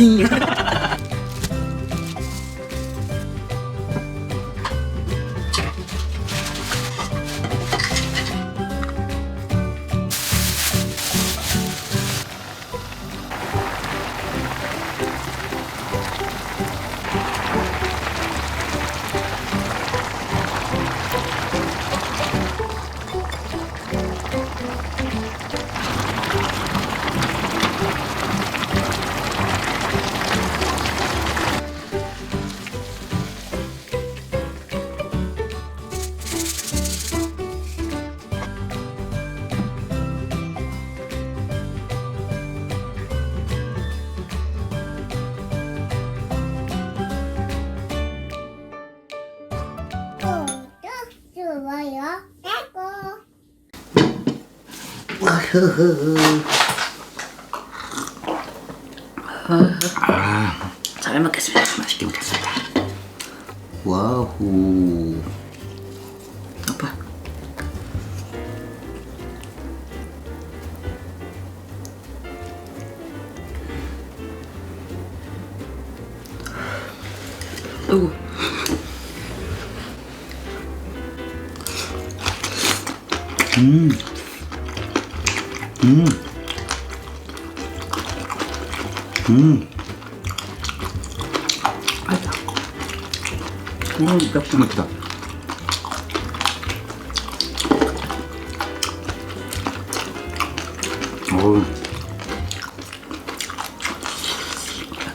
pouquinho. 잘 먹겠습니다. 맛있게 먹겠습니다. 와우. 아빠. 아이고. 음. 음. 음. 맛있다. 음, 맵다. 맛있다. 어우.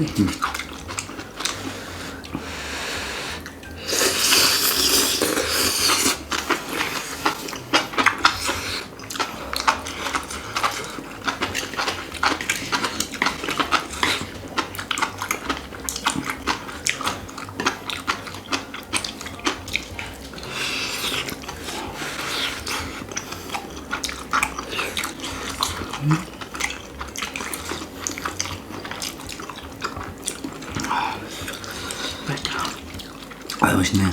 여 맛있네.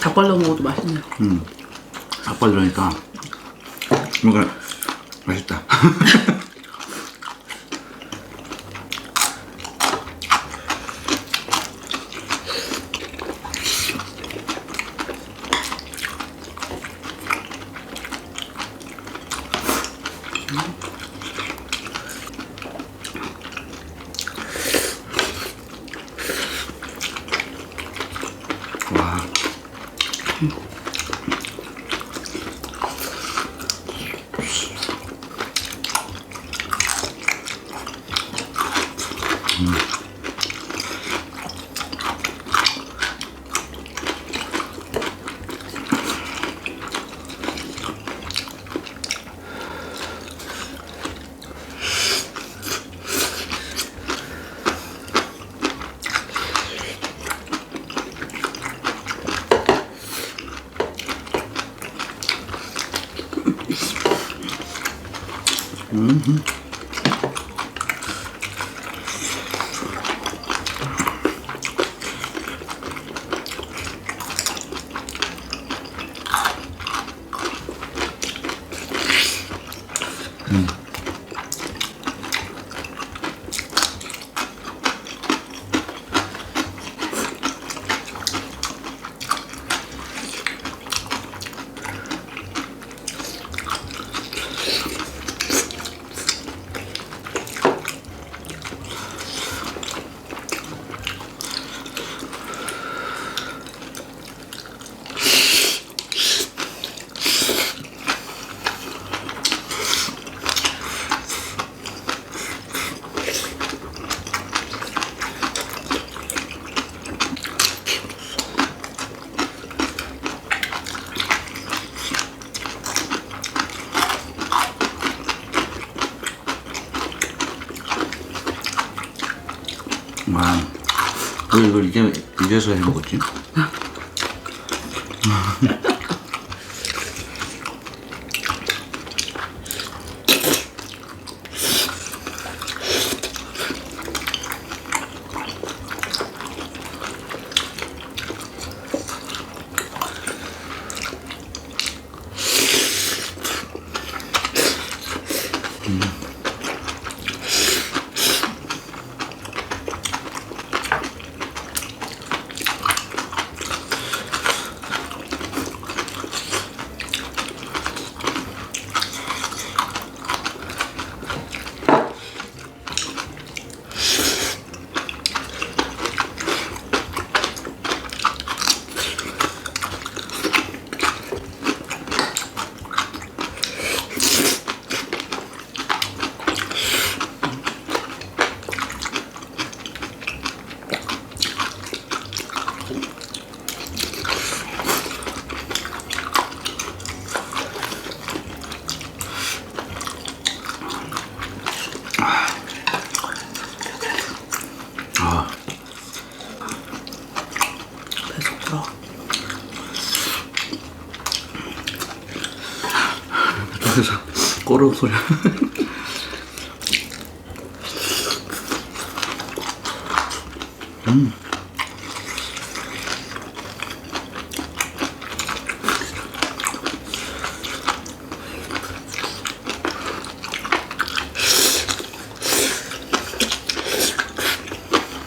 닭발로 먹어도 맛있네요. 음. 삭발 들어니까 뭔가 맛있다. 와. 와. 이걸 이제 이제서 해 먹었지? 들어. 그래서 꼬르륵 소리. 음.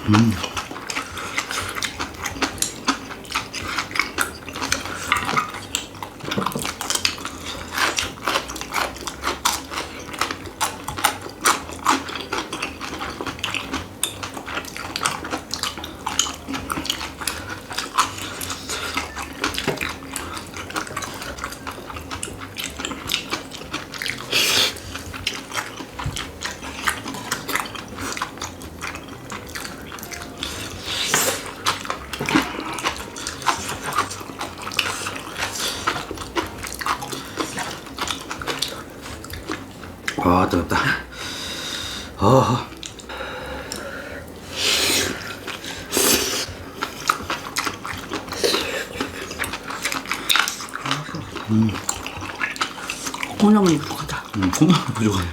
음. 아, 뜨겁다. 아. 콩나물이 부족하다. 음, 콩나물 부족하네.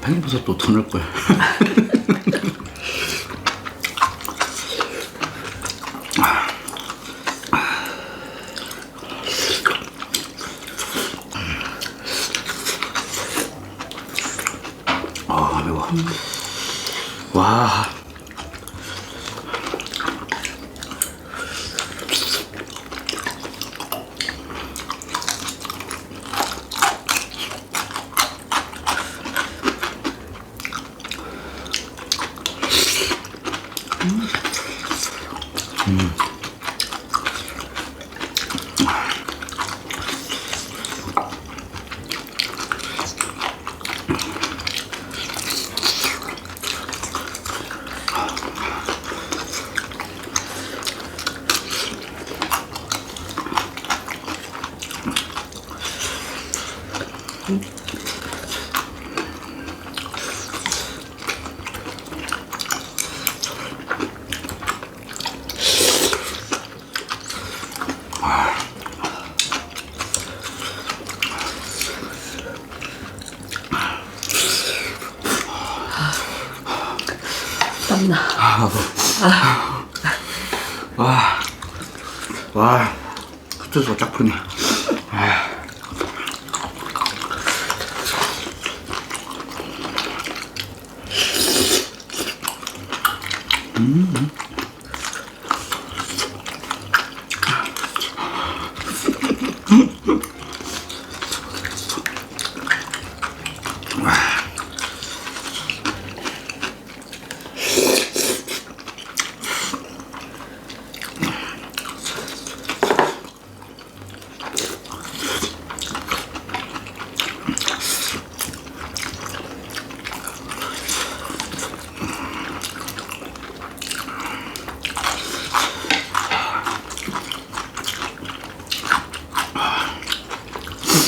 팽이버섯도 더 넣을 거야. 아 매워. 와. 와, 와, 끝에서 쫙 푸네. 아.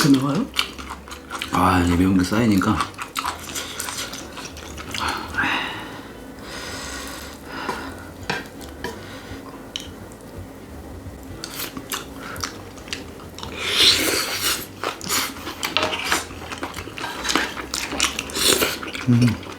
이렇게 넣어요? 아, 이제 매운 게 쌓이니까. 다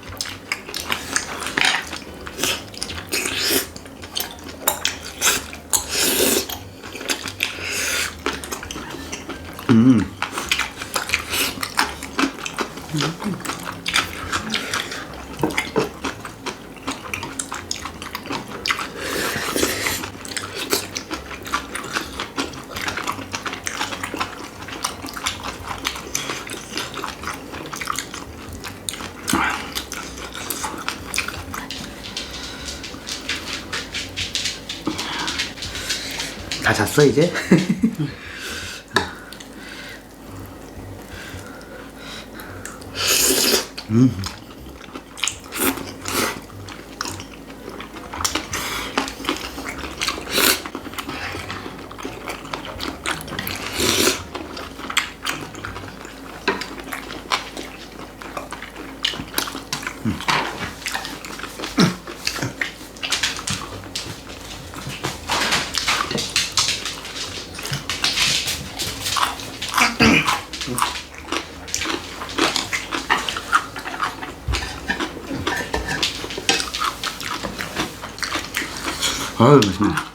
났어 이제? 음. 유 맛있